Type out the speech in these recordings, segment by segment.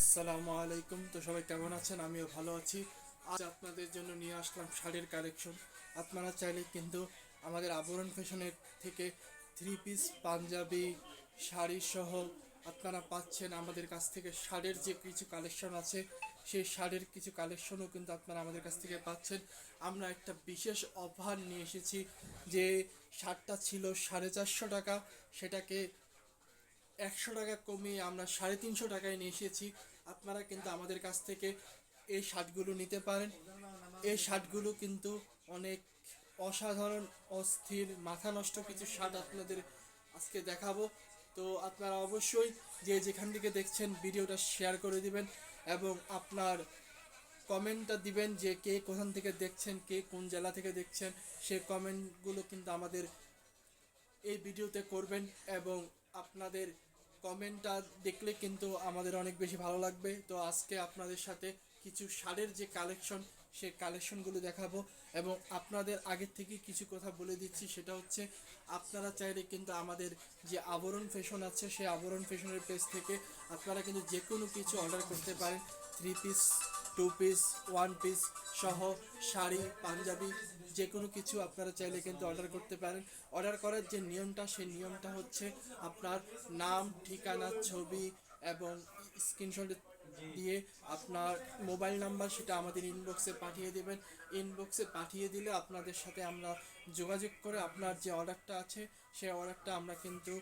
আসসালামু আলাইকুম। তো সবাই কেমন আছেন? আমিও ভালো আছি। আজ আপনাদের জন্য নিয়ে আসলাম শাড়ির কালেকশন। আপনারা চাইলে কিন্তু আমাদের আবরণ ফ্যাশনের থেকে থ্রি পিস পাঞ্জাবি শাড়ি সহ আপনারা পাচ্ছেন আমাদের কাছ থেকে শাড়ির যে কিছু কালেকশন আছে, সেই শাড়ির কিছু কালেকশনও কিন্তু আপনারা আমাদের কাছ থেকে পাচ্ছেন। আমরা একটা বিশেষ অফার নিয়ে এসেছি যে শার্টটা ছিল সাড়ে চারশো টাকা। সেটাকে একশো টাকা কমিয়ে আমরা সাড়ে তিনশো টাকায় নিয়ে এসেছি। আপনারা কিন্তু আমাদের কাছ থেকে এই শার্টগুলো নিতে পারেন। এই শার্টগুলো কিন্তু অনেক অসাধারণ, অস্থির, মাথা নষ্ট কিছু শার্ট আপনাদের আজকে দেখাবো। তো আপনারা অবশ্যই যে যেখান থেকে দেখছেন ভিডিওটা শেয়ার করে দিবেন এবং আপনার কমেন্টটা দিবেন যে কে কোথান থেকে দেখছেন, কে কোন জেলা থেকে দেখছেন, সে কমেন্টগুলো কিন্তু আমাদের এই ভিডিওতে করবেন এবং আপনাদের কমেন্টটা দেখলে কিন্তু আমাদের অনেক বেশি ভালো লাগবে। তো আজকে আপনাদের সাথে কিছু শাড়ির যে কালেকশন সে কালেকশনগুলো দেখাবো এবং আপনাদের আগে থেকে কিছু কথা বলে দিচ্ছি। সেটা হচ্ছে, আপনারা চাইলে কিন্তু আমাদের যে আবরণ ফ্যাশন আছে, সেই আবরণ ফ্যাশনের পেজ থেকে আপনারা কিন্তু যে কোনো কিছু অর্ডার করতে পারেন। Three piece two piece one piece সহ শাড়ি, পাঞ্জাবি যে কোনো কিছু আপনারা চাইলে কিন্তু অর্ডার করতে পারেন। অর্ডার করার যে নিয়মটা, সেই নিয়মটা হচ্ছে আপনার নাম, ঠিকানা, ছবি এবং স্ক্রিনশট দিয়ে আপনার মোবাইল নাম্বার সেটা আমাদের ইনবক্সে পাঠিয়ে দেবেন। ইনবক্সে পাঠিয়ে দিলে আপনাদের সাথে আমরা যোগাযোগ করে আপনার যে অর্ডারটা আছে, সেই অর্ডারটা আমরা কিন্তু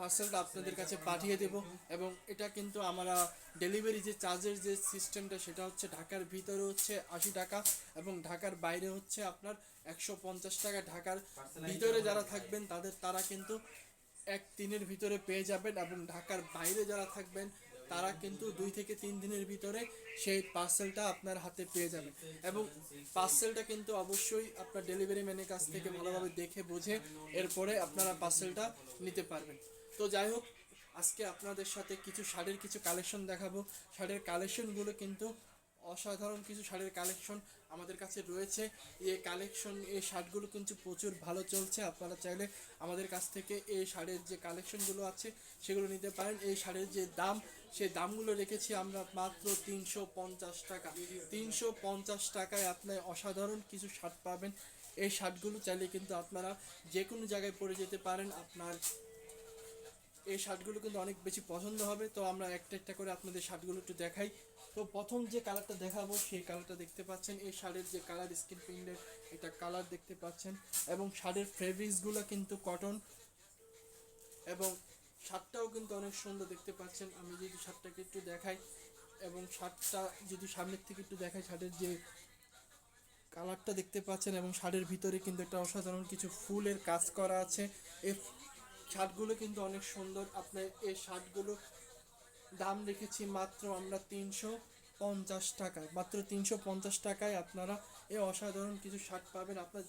পার্সেলটা আপনাদের কাছে পাঠিয়ে দেব এবং এটা কিন্তু আমরা ডেলিভারি যে চার্জের যে সিস্টেমটা সেটা হচ্ছে ঢাকার ভিতরে হচ্ছে আশি টাকা এবং ঢাকার বাইরে হচ্ছে আপনার একশো পঞ্চাশ টাকা। ঢাকার ভিতরে যারা থাকবেন তাদের তারা কিন্তু এক দিনের ভিতরে পেয়ে যাবেন এবং ঢাকার বাইরে যারা থাকবেন তারা কিন্তু দুই থেকে তিন দিনের ভিতরে সেই পার্সেলটা আপনার হাতে পেয়ে যাবেন এবং পার্সেলটা কিন্তু অবশ্যই আপনার ডেলিভারি ম্যানের কাছ থেকে ভালোভাবে দেখে বুঝে এরপরে আপনারা পার্সেলটা নিতে পারবেন। তো যাই হোক, আজকে আপনাদের সাথে কিছু শাড়ির কিছু কালেকশন দেখাবো। শাড়ির কালেকশনগুলো কিন্তু অসাধারণ কিছু শাড়ির কালেকশন আমাদের কাছে রয়েছে। এই কালেকশন এই শার্টগুলো কিন্তু প্রচুর ভালো চলছে। আপনারা চাইলে আমাদের কাছ থেকে এই শাড়ির যে কালেকশনগুলো আছে, সেগুলো নিতে পারেন। এই শাড়ির যে দাম, সেই দামগুলো রেখেছি আমরা মাত্র তিনশো পঞ্চাশ টাকা। তিনশো পঞ্চাশ টাকায় আপনার অসাধারণ কিছু শার্ট পাবেন। এই শার্টগুলো চাইলে কিন্তু আপনারা যে কোনো জায়গায় পরে যেতে পারেন। আপনার এই শার্টগুলো কিন্তু অনেক বেশি পছন্দ হবে। তো আমরা একটা একটা করে আপনাদের শার্টগুলো একটু দেখাই। তো প্রথম যে কালারটা দেখাবো, সেই কালারটা দেখতে পাচ্ছেন। এই শার্টের যে কালার স্কিন প্রিন্টের এটা কালার দেখতে পাচ্ছেন। এবং শার্টের ফেব্রিক্সগুলো কিন্তু কটন এবং শার্টটাও কিন্তু অনেক সুন্দর দেখতে পাচ্ছেন। আমি যদি শার্টটাকে একটু দেখাই, এবং শার্টটা যদি সামনের থেকে একটু দেখাই, শার্টের যে কালারটা দেখতে পাচ্ছেন, এবং শার্টের ভিতরে কিন্তু একটা অসাধারণ কিছু ফুলের কাজ করা আছে। এই শার্টগুলো কিন্তু অনেক সুন্দর। আপনার এই শার্টগুলো দাম রেখেছি মাত্র আমরা তিনশো পঞ্চাশ টাকায়। মাত্র তিনশো পঞ্চাশ টাকায় আপনারা এই অসাধারণ কিছু শার্ট পাবেন। আপনার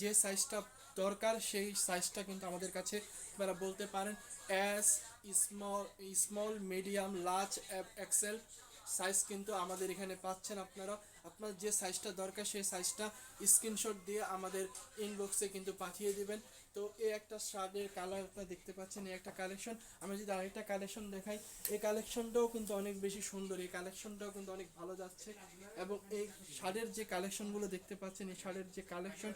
যে সাইজটা দরকার, সেই সাইজটা কিন্তু আমাদের কাছে আপনারা বলতে পারেন S small small medium large XL size কিন্তু আমাদের এখানে পাচ্ছেন আপনারা। আপনার যে সাইজটা দরকার, সেই সাইজটা স্ক্রিনশট দিয়ে আমাদের ইনবক্সে কিন্তু পাঠিয়ে দিবেন। তো এই একটা শার্টের কালার দেখতে পাচ্ছেন এই একটা কালেকশন আমি যদি আরেকটা কালেকশন দেখাই এই কালেকশনটাও কিন্তু অনেক বেশি সুন্দর এই কালেকশনটাও কিন্তু অনেক ভালো যাচ্ছে। এবং এই শাড়ির যে কালেকশনগুলো দেখতে পাচ্ছেন, এই শাড়ির যে কালেকশন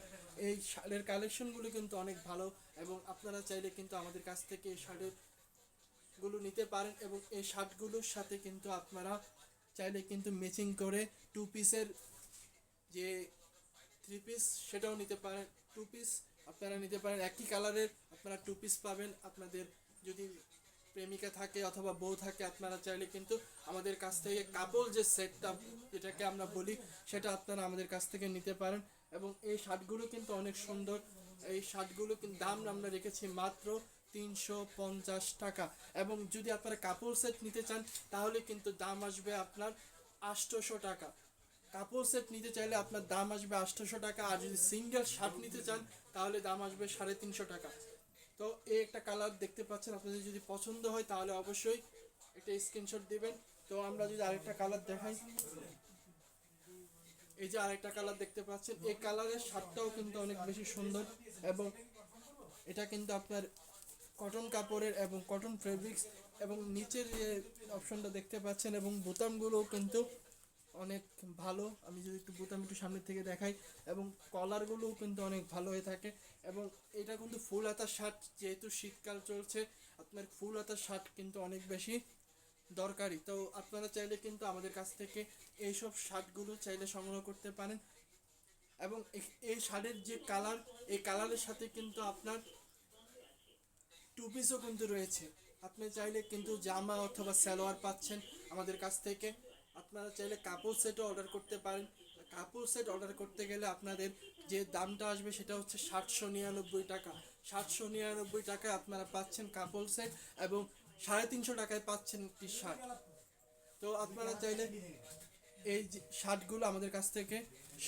এই শাড়ির কালেকশনগুলো কিন্তু অনেক ভালো। এবং আপনারা চাইলে কিন্তু আমাদের কাছ থেকে এই শাড়িরগুলো নিতে পারেন এবং এই শার্টগুলোর সাথে কিন্তু আপনারা চাইলে কিন্তু ম্যাচিং করে টু পিসের যে থ্রি পিস সেটাও নিতে পারেন। টু পিস আপনারা নিতে পারেন একই কালারের, আপনারা টু পিস পাবেন। আপনাদের যদি প্রেমিকা থাকে অথবা বউ থাকে, আপনারা চাইলে কিন্তু আমাদের কাছ থেকে কাপল যে সেটটা, যেটাকে আমরা বলি, সেটা আপনারা আমাদের কাছ থেকে নিতে পারেন। এবং এই শার্টগুলো কিন্তু অনেক সুন্দর। এই শার্টগুলো কিন্তু দাম আমরা রেখেছি মাত্র তিনশো পঞ্চাশ টাকা। এবং যদি আপনারা কাপড় সেট নিতে চান, তাহলে কিন্তু দাম আসবে আপনার আটশোশো টাকা। কাপড় সেট নিতে চাইলে আপনার দাম আসবে আটশোশো টাকা, আর যদি সিঙ্গেল শার্ট নিতে চান, তাহলে দাম আসবে সাড়ে তিনশো টাকা। তো এই একটা কালার দেখতে পাচ্ছেন, আপনাদের যদি পছন্দ হয় তাহলে অবশ্যই একটা স্ক্রিনশট দিবেন। তো আমরা যদি আরেকটা কালার দেখাই, এই যে আরেকটা কালার দেখতে পাচ্ছেন, এই কালারের শার্টটাও কিন্তু অনেক বেশি সুন্দর এবং এটা কিন্তু আপনার কটন কাপড়ের এবং কটন ফেব্রিক্স এবং নিচের যে অপশনটা দেখতে পাচ্ছেন এবং বোতামগুলো কিন্তু অনেক ভালো। আমি যদি একটু বোতাম একটু সামনে থেকে দেখাই, এবং কলারগুলোও কিন্তু অনেক ভালো হয়ে থাকে। এবং এটা কিন্তু ফুল হাতার শার্ট যেহেতু শীতকাল চলছে, আপনার ফুল হাতার শার্ট কিন্তু অনেক বেশি দরকারি। তো আপনারা চাইলে কিন্তু আমাদের কাছ থেকে এইসব শার্টগুলো চাইলে সংগ্রহ করতে পারেন। এবং এই- শার্টের যে কালার এই কালারের সাথে কিন্তু আপনার টু পিসও কিন্তু রয়েছে। আপনি চাইলে কিন্তু জামা অথবা সালোয়ার পাচ্ছেন আমাদের কাছ থেকে। আপনারা চাইলে কাপড় সেটও অর্ডার করতে পারেন। কাপড় সেট অর্ডার করতে গেলে আপনাদের যে দামটা আসবে সেটা হচ্ছে সাতশো নিরানব্বই টাকা। সাতশো নিরানব্বই টাকায় আপনারা পাচ্ছেন কাপড় সেট এবং সাড়ে তিনশো টাকায় পাচ্ছেন একটি শার্ট তো আপনারা চাইলে এই শার্টগুলো আমাদের কাছ থেকে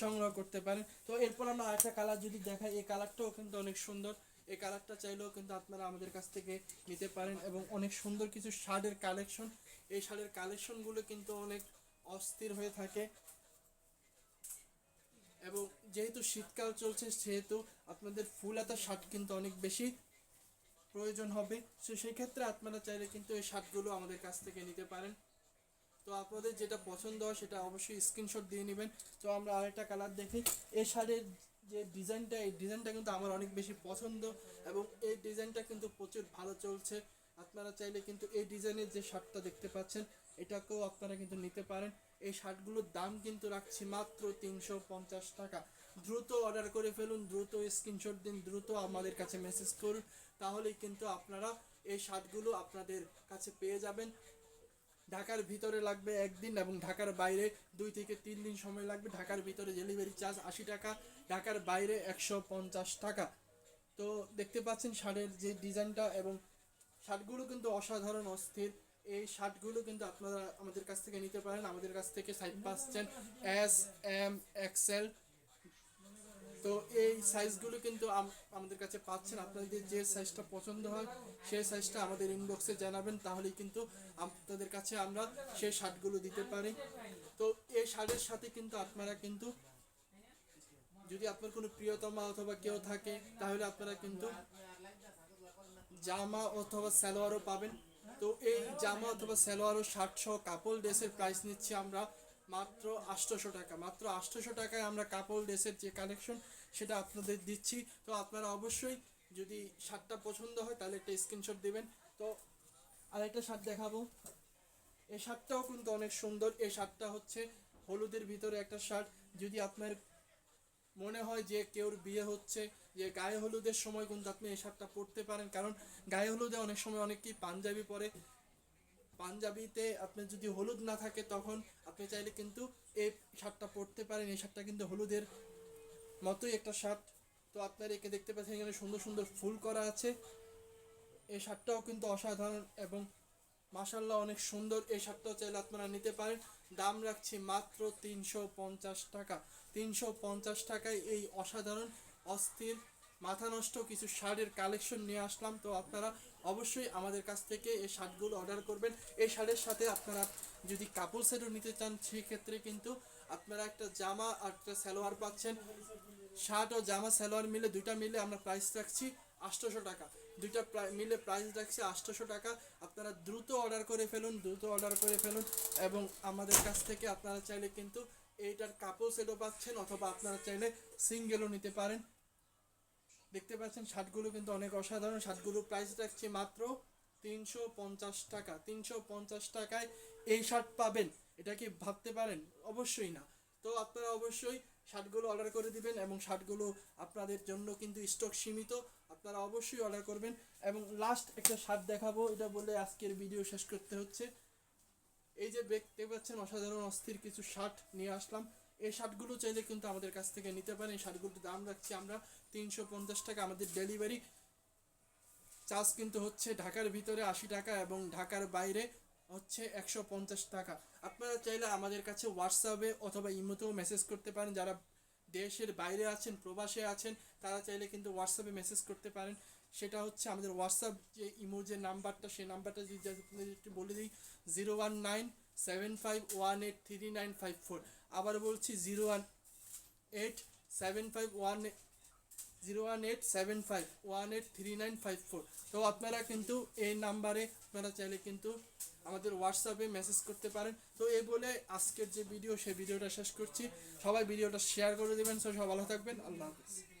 সংগ্রহ করতে পারেন। তো এরপর আমরা আরেকটা কালার যদি দেখাই, এই কালারটাও কিন্তু অনেক সুন্দর। এই কালারটা চাইলেও কিন্তু আপনারা আমাদের কাছ থেকে নিতে পারেন এবং অনেক সুন্দর কিছু শার্টের কালেকশন এই শার্টের কালেকশনগুলো কিন্তু অনেক অস্থির হয়ে থাকে। এবং যেহেতু শীতকাল চলছে, সেহেতু আপনাদের ফুল হাতা শার্ট কিন্তু অনেক বেশি প্রয়োজন হবে। সো সেই ক্ষেত্রে আপনারা চাইলে কিন্তু এই শার্টগুলো আমাদের কাছ থেকে নিতে পারেন। তো আপনাদের যেটা পছন্দ হয়, সেটা অবশ্যই স্ক্রিনশট দিয়ে নেবেন। তো আমরা আরেকটা কালার দেখি। এই শাড়ির যে ডিজাইনটা এই ডিজাইনটা কিন্তু আমার অনেক বেশি পছন্দ এবং এই ডিজাইনটা কিন্তু প্রচুর ভালো চলছে। আপনারা চাইলে কিন্তু এই ডিজাইনের যে শার্টটা দেখতে পাচ্ছেন, এটাকেও আপনারা কিন্তু নিতে পারেন। এই শার্টগুলোর দাম কিন্তু রাখছি মাত্র তিনশো পঞ্চাশ টাকা। দ্রুত অর্ডার করে ফেলুন, দ্রুত স্ক্রিনশট দিন, দ্রুত আমাদের কাছে মেসেজ করুন, তাহলেই কিন্তু আপনারা এই শার্টগুলো আপনাদের কাছে পেয়ে যাবেন। ঢাকার ভিতরে লাগবে একদিন এবং ঢাকার বাইরে দুই থেকে তিন দিন সময় লাগবে। ঢাকার ভিতরে ডেলিভারি চার্জ আশি টাকা, ঢাকার বাইরে একশো পঞ্চাশ টাকা। তো দেখতে পাচ্ছেন শার্টের যে ডিজাইনটা এবং শার্টগুলো কিন্তু অসাধারণ, অস্থির। এই শার্টগুলো কিন্তু আপনারা আমাদের কাছ থেকে নিতে পারেন। আমাদের কাছ থেকে সাইজ পাচ্ছেন এস এম এক্সেল তো এই সাইজগুলো কিন্তু আমাদের কাছে পাচ্ছেন। আপনাদের যে সাইজটা পছন্দ হয়, সেই সাইজটা আমাদের ইনবক্সে জানাবেন। তাহলেই কিন্তু আপনাদের কাছে আমরা সেই শার্টগুলো দিতে পারি। তো এই শার্টের সাথে কিন্তু আপনারা কিন্তু যদি আপনার কোনো প্রিয়তমা অথবা কেউ থাকে, তাহলে আপনারা কিন্তু জামা অথবা সালোয়ারও পাবেন। তো এই জামা অথবা সালোয়ার ও সহ কাপড় ড্রেসের প্রাইস নিচ্ছি আমরা মাত্র আটশোশো টাকা। মাত্র আটশোশো টাকায় আমরা কাপড় ড্রেসের যে কালেকশন সেটা আপনাদের দিচ্ছি। তো আপনারা অবশ্যই যদি শার্টটা পছন্দ হয় তাহলে একটা স্ক্রিনশট দেবেন। তো আরেকটা শার্ট দেখাবো। এই শার্টটাও কিন্তু অনেক সুন্দর। এই শার্টটা হচ্ছে হলুদের ভিতরে একটা শার্ট। যদি আপনার মনে হয় যে কেউর বিয়ে হচ্ছে, যে গায়ে হলুদের সময় কিন্তু আপনি এই শার্টটা পরতে পারেন। কারণ গায়ে হলুদে অনেক সময় অনেকেই পাঞ্জাবি পরে। পাঞ্জাবিতে আপনি যদি হলুদ না থাকে তখন আপনি চাইলে কিন্তু এই শার্টটা পরতে পারেন। এই শার্টটা কিন্তু হলুদের মতোই একটা শার্ট। তো আপনার একে দেখতে পাচ্ছেন, এখানে সুন্দর সুন্দর ফুল করা আছে। এই শার্টটাও কিন্তু অসাধারণ এবং মাসাল্লাহ অনেক সুন্দর। এই শার্টটা চাইলে আপনারা নিতে পারেন। দাম রাখছি মাত্র তিনশো পঞ্চাশ টাকা। তিনশো পঞ্চাশ টাকায় এই অসাধারণ, অস্থির, মাথা নষ্ট কিছু শার্টের কালেকশন নিয়ে আসলাম। তো আপনারা অবশ্যই আমাদের কাছ থেকে এই শার্টগুলো অর্ডার করবেন। এই শার্টের সাথে আপনারা যদি কাপড় সেটও নিতে চান, সেক্ষেত্রে কিন্তু আপনারা একটা জামা আর একটা সালোয়ার পাচ্ছেন। শার্ট ও জামা, সালোয়ার মিলে দুইটা মিলে আমরা প্রাইস রাখছি আটশোশো টাকা। দুইটা মিলে প্রাইস রাখছি আটশোশো টাকা। আপনারা দ্রুত অর্ডার করে ফেলুন, দ্রুত অর্ডার করে ফেলুন এবং আমাদের কাছ থেকে আপনারা চাইলে কিন্তু এইটার কাপড় সেটও পাচ্ছেন অথবা আপনারা চাইলে সিঙ্গেলও নিতে পারেন। দেখতে পাচ্ছেন শার্টগুলো কিন্তু অনেক অসাধারণ। শার্টগুলো প্রাইস রাখছি মাত্র তিনশো পঞ্চাশ টাকা। তিনশো পঞ্চাশ টাকায় এই শার্ট পাবেন। এটা কি ভাবতে পারেন? অবশ্যই না। তো আপনারা অবশ্যই শার্টগুলো অর্ডার করে দিবেন এবং শার্টগুলো আপনাদের জন্য কিন্তু স্টক সীমিত। আপনারা অবশ্যই অর্ডার করবেন। এবং লাস্ট একটা শার্ট দেখাবো। এটা বলে আজকের ভিডিও শেষ করতে হচ্ছে। এই যে দেখতে পাচ্ছেন অসাধারণ অস্থির কিছু শার্ট নিয়ে আসলাম। এই শার্টগুলো চাইলে কিন্তু আমাদের কাছ থেকে নিতে পারেন। এই শার্টগুলোর দাম রাখছি আমরা তিনশো পঞ্চাশ টাকা আমাদের ডেলিভারি চার্জ কিন্তু হচ্ছে ঢাকার ভিতরে আশি টাকা এবং ঢাকার বাইরে হচ্ছে একশো পঞ্চাশ টাকা। আপনারা চাইলে আমাদের কাছে হোয়াটসঅ্যাপে অথবা ইমোতেও মেসেজ করতে পারেন। যারা দেশের বাইরে আছেন, প্রবাসে আছেন, তারা চাইলে কিন্তু হোয়াটসঅ্যাপে মেসেজ করতে পারেন। সেটা হচ্ছে আমাদের হোয়াটসঅ্যাপ যে ইমোর যে নাম্বারটা, সেই নাম্বারটা যদি একটু বলে দিই zero one nine seven five one eight three nine five four আবার বলছি zero one eight seven five one zero one eight seven five one eight three nine five four তো আপনারা কিন্তু এই নাম্বারে, আপনারা চাইলে কিন্তু আমাদের হোয়াটসঅ্যাপে মেসেজ করতে পারেন। তো এই বলে আজকের যে ভিডিও সেই ভিডিওটা শেষ করছি। সবাই ভিডিওটা শেয়ার করে দেবেন। সব সবাই ভালো থাকবেন। আল্লাহ হাফিজ।